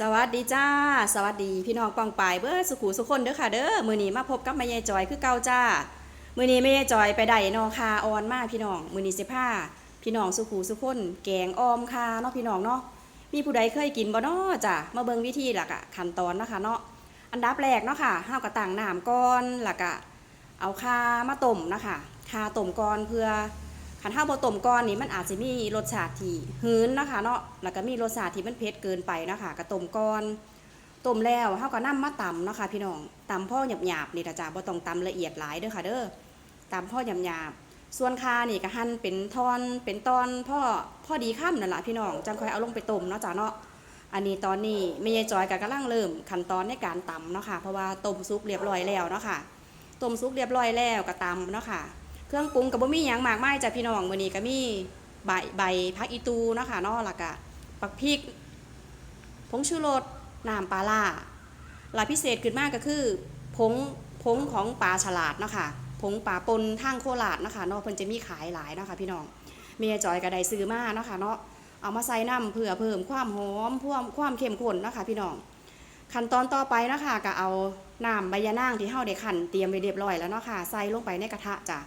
สวัสดีจ้า สวัสดีพี่น้องปองปายเบิร์สุขุสุคนเด้อค่ะเด้อมือนี้มาพบกับแม่ยายจอยคือเก่าจ้ามือนี้แม่ยายจอยไปได้นอคาออนมาพี่น้องมือนี้สิผ้าพี่น้องสุขุสุคนแกงออมคาเนาะพี่น้องเนาะมีผู้ใดเคยกินบ่เนาะจ้ะมาเบิ่งวิธีหลักอะขั้นตอนเนาะคะเนาะอันดับแรกเนาะค่ะห้าวกระต่างน้ำก่อนหลักอะเอาคามาต้มนะคะคาต้มก่อนเพื่อ ขันข้าวบต้มก้อนนี่มันอาจจะมีรสชาติที่หืนนะคะเนาะแล้วก็มีรสชาติที่มันเผ็ดเกินไปนะคะกระต้มก้อนต้มแล้วเฮาก็นำมาตำเนะคะ พี่น้องตำพ่อหยาบๆนี่นะจ๊ะบ่ต้องตำละเอียดหลายเด้อค่ะ เด้อตำพ่อหยาบๆส่วนคานี่ก็หั่นเป็นทอนเป็นตอนพ่อพ่อดีค่ำนั่นแหละพี่น้องจังค่อยเอาลงไปต้มเนาะจ้ะเนาะอันนี้ตอนนี้แม่ยายจอยก็กำลังเริ่มขั้นตอนในการตำเนาะค่ะเพราะว่าต้มซุปเรียบร้อยแล้วเนาะค่ะต้มซุปเรียบร้อยแล้วก็ตำเนาะค่ะ เครื่องปรุงกับบ่มีหยังมากมายจ้ะพี่น้องมื้อนี้ก็มีใบใบผักอีตูเนาะค่ะเนาะแล้วก็ปักพริกผงชูรสน้ำปลาล่าลายพิเศษขึ้นมากก็คือผงผงของปลาฉลาดเนาะค่ะผงปลาปนทางโคราชเนาะค่ะเนาะเพิ่นจะมีขายหลายเนาะค่ะพี่น้องเมียจอยก็ได้ซื้อมาเนาะค่ะเนาะเอามาใส่น้ำเพื่อเพิ่มความหอมเพิ่มความเข้มข้นเนาะค่ะพี่น้องขั้นตอนต่อไปเนาะค่ะก็เอาน้ำใบยะนางที่เฮาได้คั่นเตรียมไว้เรียบร้อยแล้วเนาะค่ะใส่ลงไปในกระทะจ้ะ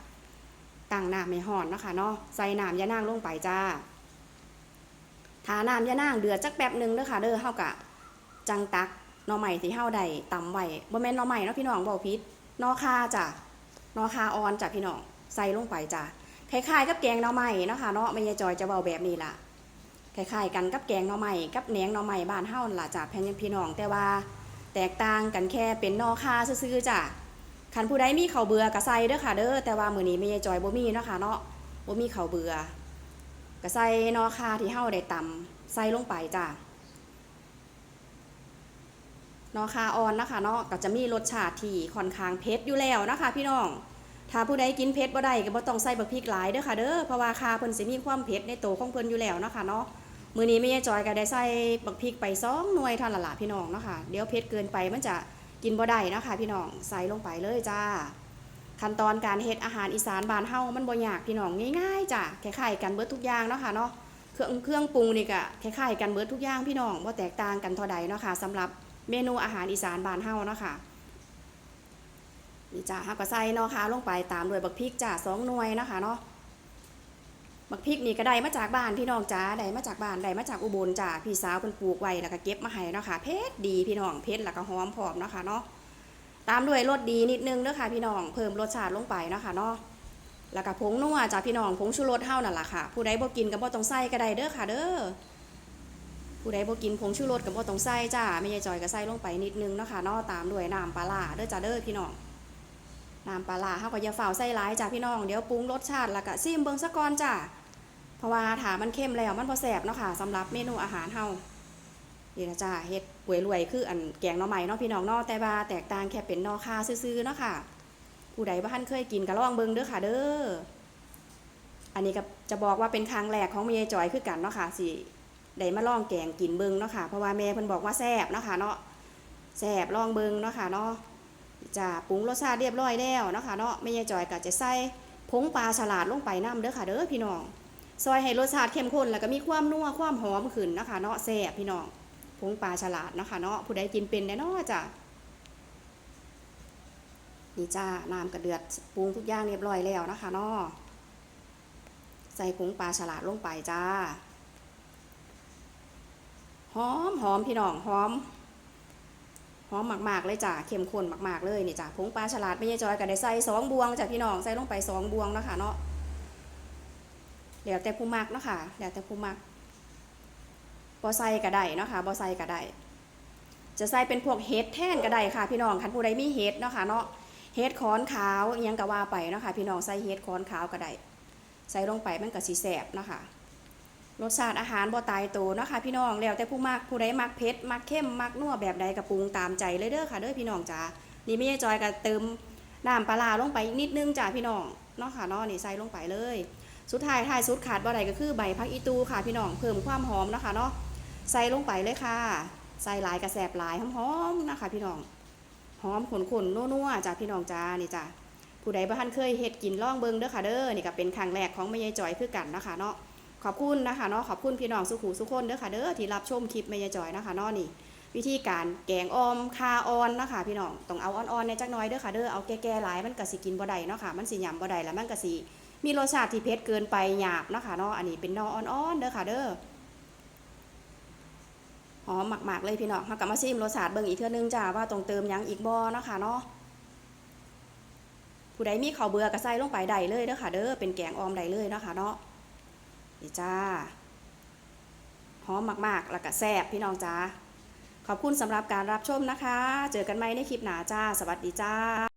ตั้งน้ำไม่ห่อนนะคะเนาะใส่น้ำยะนางลงไปจ้าทาน้ำยะนางเดือดจักแป๊บหนึ่งเด้อค่ะเด้อเฮากะจังตักนอใหม่ที่เฮาได้ตำไว้บ่แม่นนอใหม่เนาะพี่น้องบ่ผิดหน่อคาจ้ะนอคาออนจ้ะพี่น้องใส่ลงไปจ้ะคล้ายๆกับแกงนอใหม่เนาะคะเนาะแม่ยายจอยจะเว้าแบบนี้ล่ะคล้ายๆกันกับแกงนอใหม่กับแหนงนอใหม่บ้านเฮาล่ะจ้ะแพ่นพี่น้องแต่ว่า แตกต่างกันแค่เป็นนอคาซื่อๆจ้ะ คันผู้ใดมีเข้าเบื่อกระใสเด้อค่ะ เด้อแต่ว่ามือนี้แม่ยายจอยบ่มีเนาะค่ะเนาะบ่มีเข้าเบื่อกระใส่นอคาที่เฮาได้ตำใส่ลงไปจ้ะนอคาอ่อนนะคะเนาะก็จะมีรสชาติที่ค่อนข้างเผ็ดอยู่แล้วนะคะ พี่น้องถ้าผู้ใดกินเผ็ดบ่ได้ก็บ่ต้องใส่บักพริกหลายเด้อค่ะเด้อเพราะว่าคาเพิ่นสิมีความเผ็ดในตัวของเพิ่นอยู่แล้วเนาะค่ะเนาะมื้อนี้แม่ยายจอยก็ได้ใส่บักพริกไปสองหน่วยเท่านั้นล่ะพี่น้องเนาะค่ะเดี๋ยวเผ็ดเกินไปมันจะ กินบ่ได้เนาะค่ะพี่น้องใส่ลงไปเลยจ้า ขั้นตอนการเฮ็ดอาหารอีสานบานเฮามันบ่ยากพี่น้องง่ายๆจ้ะคล้ายๆกันเบิดทุกอย่างเนาะค่ะเนาะเครื่องเครื่องปรุงนี่ก็คล้ายๆกันเบิดทุกอย่างพี่น้องบ่แตกต่างกันเท่าใดเนาะค่ะสำหรับเมนูอาหารอีสานบานเฮาเนาะค่ะนี่จ้าเฮาก็ใส่เนาะค่ะลงไปตามด้วยบักพริกจ้าสองหน่วยนะคะเนาะ บักพริกนี่ก็ได้มาจากบ้านพี่น้องจ้าได้มาจากบ้านได้มาจากอุบลจ้าพี่สาวเพิ่นปลูกไว้แล้วก็เก็บมาให้เนาะค่ะเผ็ดดีพี่น้องเผ็ดแล้วก็หอมพร้อมเนาะค่ะเนาะตามด้วยรสดีนิดนึงเด้อค่ะพี่น้องเพิ่มรสชาติลงไปเนาะค่ะเนาะแล้วก็ผงนัวจ้าพี่น้องผงชูรสเท่านั่นล่ะค่ะ ผู้ใดบ่กินก็บ่ต้องใส่ก็ได้เด้อค่ะ เด้อผู้ใดบ่กินผงชูรสก็บ่ต้องใส่จ้าไม่ใช่จอยก็ใส่ลงไปนิดนึงเนาะค่ะเนาะตามด้วยน้ำปลาร้าเด้อจ้าเด้อพี่น้องน้ำปลาร้าเฮาก็อย่าฝ่าใส่หลายจ้าพี่น้องเดี๋ยวปรุงรสชาติแล้วก็ซิมเบิ่งซะก่อนจ้า เพราะว่าถามันเข้มแล้วมันบ่แซ่บเนาะค่ะสำหรับเมนูอาหารเฮานี่นะจ้าเฮ็ดหวยรวยคืออันแกงน่อไม้เนาะพี่น้องเนาะแต่ว่าแตกต่างแค่เป็นนอคาซื่อๆเนาะค่ะ ผู้ใดบ่ทันเคยกินก็ลองเบิ่งเด้อค่ะ เด้ออันนี้ก็จะบอกว่าเป็นครั้งแรกของแม่ยายจอยคือกันเนาะค่ะสิได้มาลองแกงกินเบิ่งเนาะค่ะเพราะว่าแม่เพิ่นบอกว่าแซ่บเนาะค่ะเนาะแซ่บลองเบิ่งเนาะค่ะเนาะจ้าปรุงรสชาติเรียบร้อยแล้วเนาะค่ะเนาะแม่ยายจอยก็จะใส่ผงปลาฉลาดลงไปนํเด้อค่ะเด้อพี่น้อง ซอยให้รสชาติเข้มข้นแล้วก็มีความนัวความหอมขึ้นนะคะเนาะแซ่บพี่น้องผงปลาฉลาดนะคะเนาะผู้ใดกินเป็นแน่นอนจ้ะนี่จ้าน้ำกระเดือดปรุงทุกอย่างเรียบร้อยแล้วนะคะเนาะใส่ผงปลาฉลาดลงไปจ้าหอมหอมพี่น้องหอมหอมมากๆเลยจ้ะเข้มข้นมากๆเลยนี่จ้ะผงปลาฉลาดไม่ใช่จอยก็ได้ใส่สองบวงจ้ะพี่น้องใส่ลงไปสองบวงนะคะเนาะ แล้วแต่ผู้มักเนาะค่ะแล้วแต่ผู้มักบอไซก็ได้เนาะค่ะบอไซก็ได้จะใส่เป็นพวกเห็ดแท่นก็ได้ค่ะ พี่น้องคันผู้ใดมีเห็ดเนาะค่ะเนาะเห็ดขอนขาวอิหยังก็ว่าไปเนาะค่ะพี่น้องใส่เห็ดขอนขาวก็ได้ใส่ลงไปมันก็สีแสบเนาะค่ะรสชาติอาหารบ่ตายตัวเนาะค่ะพี่น้องแล้วแต่ผู้มักผู้ใดมักเผ็ดมักเข้มมักนัวแบบใดก็ปรุงตามใจเลยเด้อค่ะเด้อพี่น้องจ้านี่แม่ใช่จอยก็เติมน้ำปลาร้าลงไปอีกนิดนึงจ้าพี่น้องเนาะค่ะเนาะนี่ใส่ลงไปเลย สุดท้ายท้ายสุดขาดบ่ได้ก็คือใบพักอีตูค่ะพี่น้องเพิ่มความหอมนะคะเนาะใส่ลงไปเลยค่ะ ใส่หลายกระแสบหลายหอมๆนะคะ พี่น้องหอมขนๆนัวๆจ้ะพี่น้องจ้านี่จ้ะผู้ใดบ่ทันเคยเฮ็ดกินล่องเบิงเด้อค่ะเด้อนี่ก็เป็นครั้งแรกของแม่ยายจอยคือกันนะคะเนาะขอบคุณนะคะเนาะขอบคุณพี่น้องสุขูสุคนเด้อค่ะเด้อที่รับชมคลิปแม่ยายจอยนะคะเนาะนี่ วิธีการแกงออมคาออนนะคะ พี่น้องต้องเอาอ่อนๆในจักน้อยเด้อค่ะเด้อเอาแก่ๆหลายมันก็สิกินบ่ได้เนาะค่ะมันสิหยำบ่ได้แล้วมันก็สิ มีรสชาติที่เผ็ดเกินไปหยาบเนาะค่ะเนาะอันนี้เป็นนออ่อนๆเด้อค่ะเด้อหอมมากๆเลยพี่น้องเฮากลับมาชิมรสชาติเบิ่งอีกเทื่อนึงจ้าว่าต้องเติมยังอีกบ่เนาะค่ะเนาะผู้ใดมีข้าวเบื่อก็ใส่ลงไปได้เลยเด้อค่ะเด้อเป็นแกงออมได้เลยเนาะค่ะเนาะนี่จ้าหอมมากๆแล้วก็แซ่บพี่น้องจ้าขอบคุณสำหรับการรับชมนะคะ เจอกันใหม่ในคลิปหน้าจ้า สวัสดีจ้า